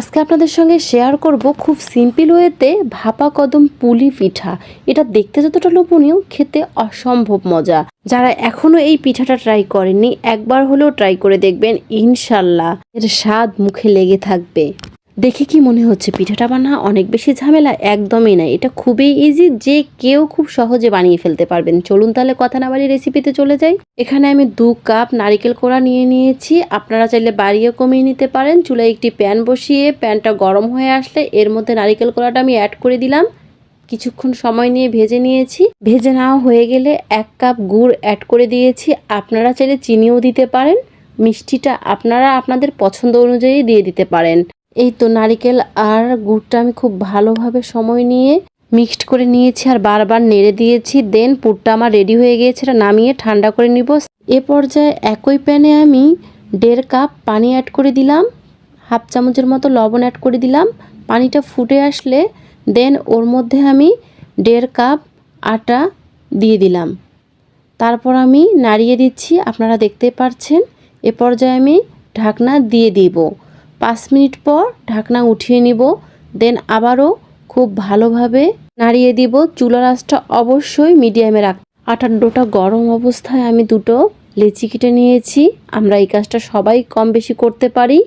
আজকে আপনাদের সঙ্গে শেয়ার করব খুব সিম্পল ওয়েতে ভাপা কদম পুলি পিঠা। এটা দেখতে যতটা লোভনীয়, খেতে অসম্ভব মজা। যারা এখনও এই পিঠাটা ট্রাই করেননি, একবার হলেও ট্রাই করে দেখবেন, ইনশাল্লাহ। এর স্বাদ মুখে লেগে থাকবে। দেখে কি মনে হচ্ছে? পিঠাটা বানা অনেক বেশি ঝামেলা? একদমই না। এটা খুবই ইজি যে কেউ খুব সহজে বানিয়ে ফেলতে পারবেন। চলুন তাহলে কথা না বাড়ি রেসিপিতে চলে যাই। এখানে আমি দু কাপ নারিকেল কোড়া নিয়ে নিয়েছি। আপনারা চাইলে বাড়িয়ে কমিয়ে নিতে পারেন। চুলায় একটি প্যান বসিয়ে প্যানটা গরম হয়ে আসলে এর মধ্যে নারিকেল কোড়াটা আমি অ্যাড করে দিলাম। কিছুক্ষণ সময় নিয়ে ভেজে নিয়েছি। ভেজে নেওয়া হয়ে গেলে এক কাপ গুড় অ্যাড করে দিয়েছি। আপনারা চাইলে চিনিও দিতে পারেন। মিষ্টিটা আপনারা আপনাদের পছন্দ অনুযায়ী দিয়ে দিতে পারেন। এই তো নারিকেল আর গুড়টা আমি খুব ভালোভাবে সময় নিয়ে মিক্সড করে নিয়েছি আর বারবার নেড়ে দিয়েছি। দেন পুরটা আমার রেডি হয়ে গিয়েছে, এটা নামিয়ে ঠান্ডা করে নিব। এ পর্যায়ে একই প্যানে আমি দেড় কাপ পানি অ্যাড করে দিলাম, হাফ চামচের মতো লবণ অ্যাড করে দিলাম। পানিটা ফুটে আসলে দেন ওর মধ্যে আমি দেড় কাপ আটা দিয়ে দিলাম। তারপর আমি নাড়িয়ে দিচ্ছি, আপনারা দেখতে পাচ্ছেন এ পর্যায়ে আমি ঢাকনা দিয়ে দিব। পাঁচ মিনিট পর ঢাকনা উঠিয়ে নিব, দেন আবারও খুব ভালোভাবে নাড়িয়ে দিব। চুলার আঁচটা অবশ্যই মিডিয়ামে রাখ আটার ডোটা গরম অবস্থায় আমি দুটো লেচি কেটে নিয়েছি। আমরা এই কাজটা সবাই কম বেশি করতে পারি।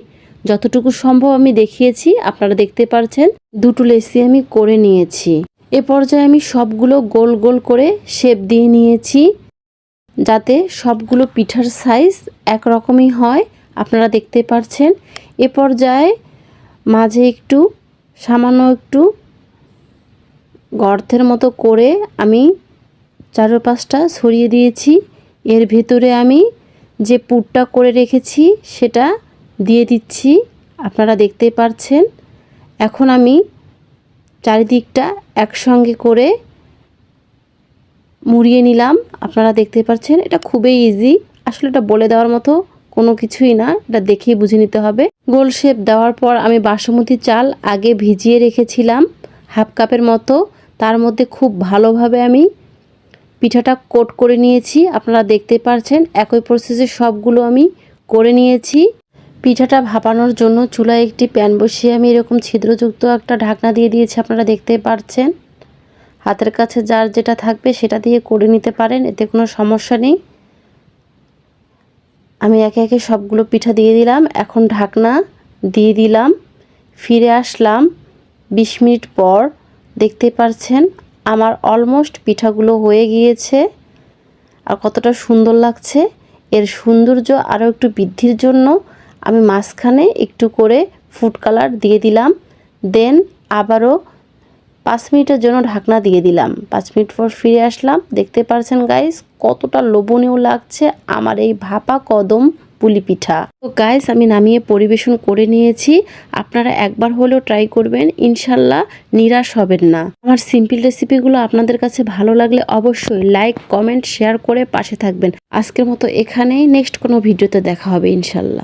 যতটুকু সম্ভব আমি দেখিয়েছি, আপনারা দেখতে পারছেন। দুটো লেচি আমি করে নিয়েছি। এ পর্যায়ে আমি সবগুলো গোল গোল করে শেপ দিয়ে নিয়েছি, যাতে সবগুলো পিঠার সাইজ একরকমই হয়। আপনারা দেখতে পাচ্ছেন এ পর্যায়ে মাঝে একটু, সামান্য একটু গর্তের মতো করে আমি চারোপাশটা ছড়িয়ে দিয়েছি। এর ভেতরে আমি যে পুরটা করে রেখেছি সেটা দিয়ে দিচ্ছি। আপনারা দেখতে পাচ্ছেন এখন আমি চারিদিকটা একসঙ্গে করে মুড়িয়ে নিলাম। আপনারা দেখতে পাচ্ছেন, এটা খুবই ইজি আসলে এটা বলে দেওয়ার মতো কোনো কিছুই না, এটা দেখেই বুঝে নিতে হবে। গোল শেপ দেওয়ার পর আমি বাসমতি চাল আগে ভিজিয়ে রেখেছিলাম হাফ কাপের মতো। তার মধ্যে খুব ভালোভাবে আমি পিঠাটা কোট করে নিয়েছি। আপনারা দেখতে পারছেন, একই প্রসেসে সবগুলো আমি করে নিয়েছি। পিঠাটা ভাপানোর জন্য চুলায় একটি প্যান বসিয়ে আমি এরকম ছিদ্রযুক্ত একটা ঢাকনা দিয়ে দিয়েছি, আপনারা দেখতে পারছেন। হাতের কাছে যার যেটা থাকবে সেটা দিয়ে করে নিতে পারেন, এতে কোনো সমস্যা নেই। আমি একে একে সবগুলো পিঠা দিয়ে দিলাম, এখন ঢাকনা দিয়ে দিলাম, ফিরে আসলাম বিশ মিনিট পর। দেখতে পাচ্ছেন আমার অলমোস্ট পিঠাগুলো হয়ে গিয়েছে। আর কতটা সুন্দর লাগছে, এর সৌন্দর্য আরও একটু বৃদ্ধির জন্য আমি মাঝখানে একটু করে ফুড কালার দিয়ে দিলাম। দেন আবারও পাঁচ মিনিটের জন্য ঢাকনা দিয়ে দিলাম। পাঁচ মিনিট পর ফিরে আসলাম। দেখতে পারছেন গাইস কতটা লোভনীয় লাগছে আমার এই ভাপা কদম পুলি পিঠা। তো গাইস আমি নামিয়ে পরিবেশন করে নিয়েছি। আপনারা একবার হলেও ট্রাই করবেন। ইনশাল্লাহ নিরাশ হবেন না। আমার সিম্পল রেসিপিগুলো আপনাদের কাছে ভালো লাগলে অবশ্যই লাইক কমেন্ট শেয়ার করে পাশে থাকবেন। আজকের মতো এখানেই। নেক্সট কোনো ভিডিওতে দেখা হবে, ইনশাল্লাহ।